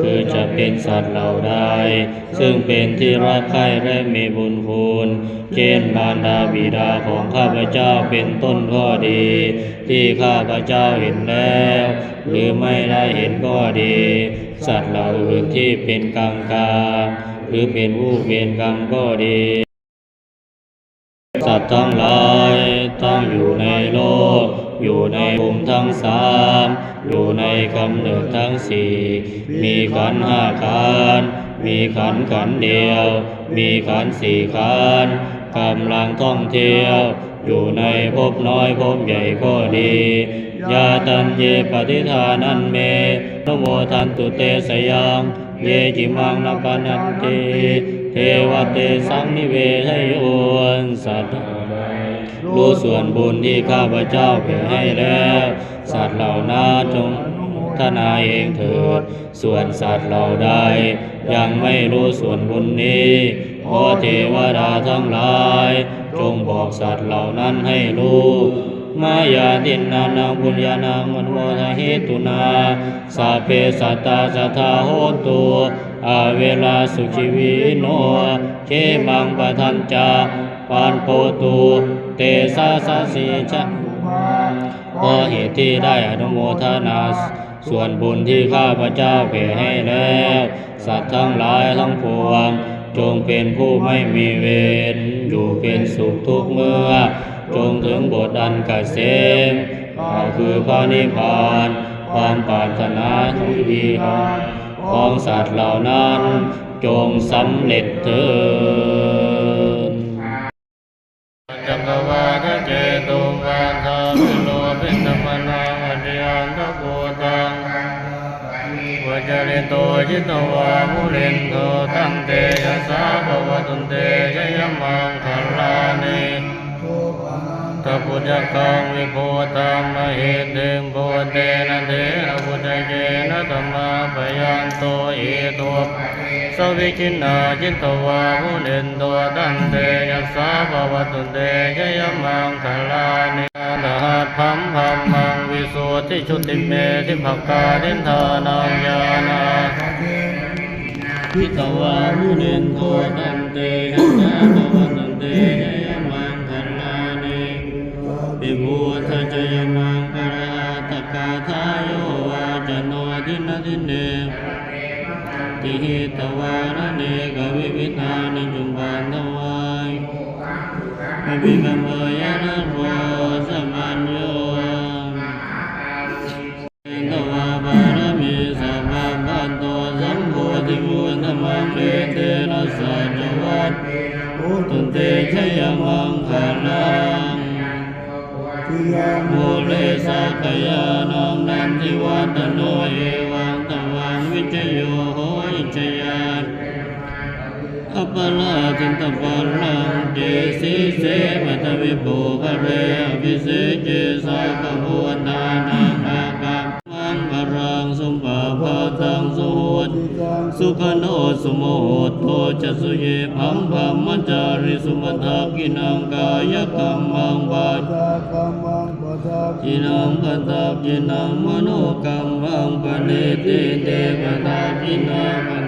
คือจะเป็นสัตว์เหล่าใดซึ่งเป็นที่รักใคร่และมีบุญคุณเช่นมารดาบิดาของข้าพเจ้าเป็นต้นก็ดี ที่ข้าพเจ้าเห็นแล้ว หรือไม่ได้เห็นก็ดี สัตว์เหล่าอื่นที่เป็นกลางกลางหรือเป็นผู้เวียนกรรมก็ดีสัตว์ทั้งหลายตั้งอยู่ในโลก อยู่ในภูมิทั้งสามอยู่ในกำเนิดทั้งสี่มีขันห้าขันมีขันขันเดียว มีขันสี่ขันกำลังท่องเที่ยว อยู่ในภพน้อยภพใหญ่ก็ดียาตันเยปฏิทานันเมนโมทันตุเตสยังเยจิมังนปนันติเทวเตสังนิเวทยโอนสัตว์ รู้ส่วนบุญที่ข้าพเจ้าแผ่ให้แล้ว สัตว์เหล่านั้นจงทนาเองเถิด ส่วนสัตว์เหล่าใดยังไม่รู้ส่วนบุญนี้ขอเทวดาทั้งหลาย จงบอกสัตว์เหล่านั้นให้รู้มายาตินนานังบุญญาณังมันโมทเหตุนา สาเพสัตตาสัทธาโหตุ อาเวลาสุขีวิโนเคมังปะทันจาปานโปตุเตสาสาสีชะเพราะเหตุที่ได้อนุโมทนาส่วนบุญที่ข้าพเจ้าแผ่ให้แล้ว สัตว์ทั้งหลายทั้งปวง จงเป็นผู้ไม่มีเวรอยู่เป็นสุขทุกเมื่อ จงถึงบทอันเกษมก็คือพระนิพพานความปรารถนาทุกดี ของสัตว์เหล่านั้น จงสำเร็จเถิดจักรวาทเจตุวาทาวิโลภิตมนาวัจยันทโกตังวจริโตจิตวามุลินโทตันเตยะสาภวตุนเตยยมังคลานิตปุจกังวิโพตังมเหติมโพเตนะเทนะปุ นะธรรมาปยันโตเอโตสวิคินาจิตตวามุนินตัวตันเตยสาภวตุเตยยมังคลานิดาหัตพัมพัมมังวิสุทธิชุติเมทิภกาดินทานังญาณาพิตวามุนินโทตันเตยสสะภวตันเตยยมังคลานิปิบูทะจยมังปะราตกาทา เนติหิตวารเนกวิวิธานิจุมปันทวายอภิกรรมยานะโรสมัญโยตวาบารมีสัพพะพันโตสัมโพธิมุตมังเอเตนะสัจวัตตุเตชยมังคลังโมเลสักยานังนันทิวัตโนเอัปปลาจินตปัลลังเจสิเสมัตวิโภคะเรอภิเสเจสาภะพุทธานังอากัมมังบารังสุปาพาทังสุตสุขโนสุโมโหโทจะสุเยพัมพัมมัจจาริสุมัทากินังกายกรรมังวาจากรรมังจินังปัตตากินังมโนกรรมังปณิติเตปตากินังปัตตา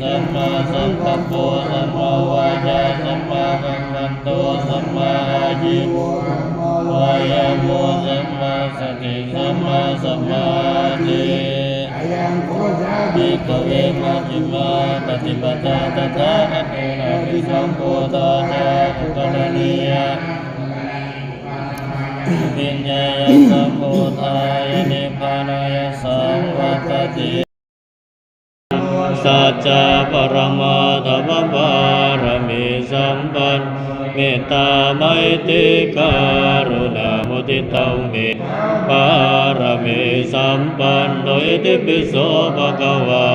สัมมาสังกัปปะสัมมาวาจาสัมมากัมมันโตสัมมาอาจิวายาโมสัมมาสติสัมมาสมาธิภิกขเวมัจจิมาปฏิปทาตถาคตเตนภิสัมโพธานาภุกรณียาวิญญาณสัมโพธายนิพพานายสังวัตติ สัจจะปรมาธรรมบารมีสัมปันเมตตาไมตรีกรุณามุทิตาอุเบกบารมีสัมปันโดยติปิโสภะคะวา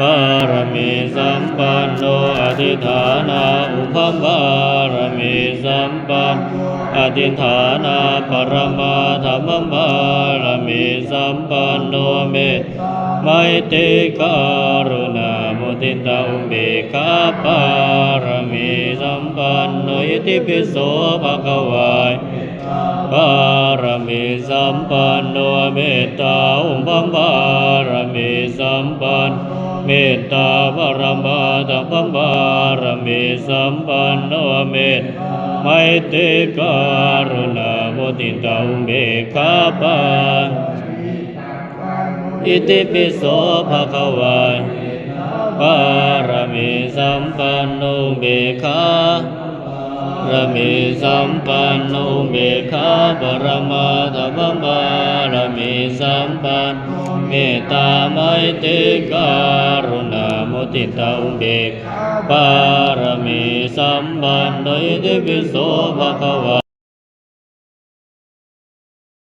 บารมีสัมปันโนอธิฐานาอุปบารมีสัมปันอธิฐานาปรมาธรรมบาร มีสัมปันโนเมตไมตรีกรุณามุทิตาอุเบกาปารมีสัมปันโนอิติปิโสภะคะวายบารมีสัมปันโนเมตตาอุปมบารมีสัมปัน เมตตาบรมาตัปบารมีสัมปันโนเมตไมตรีกรุณามุทิตาอุเบกขาปาอิติปิโสภะคะวาปารมีสัมปันโนเบคารมีสัมปันโนเบคาปรมาธรรมบารมีสัมปัน เมตตาไมตรีการุณามุติตาอุเบกปารมีสัมบันโนอิติปิโสภะคะวา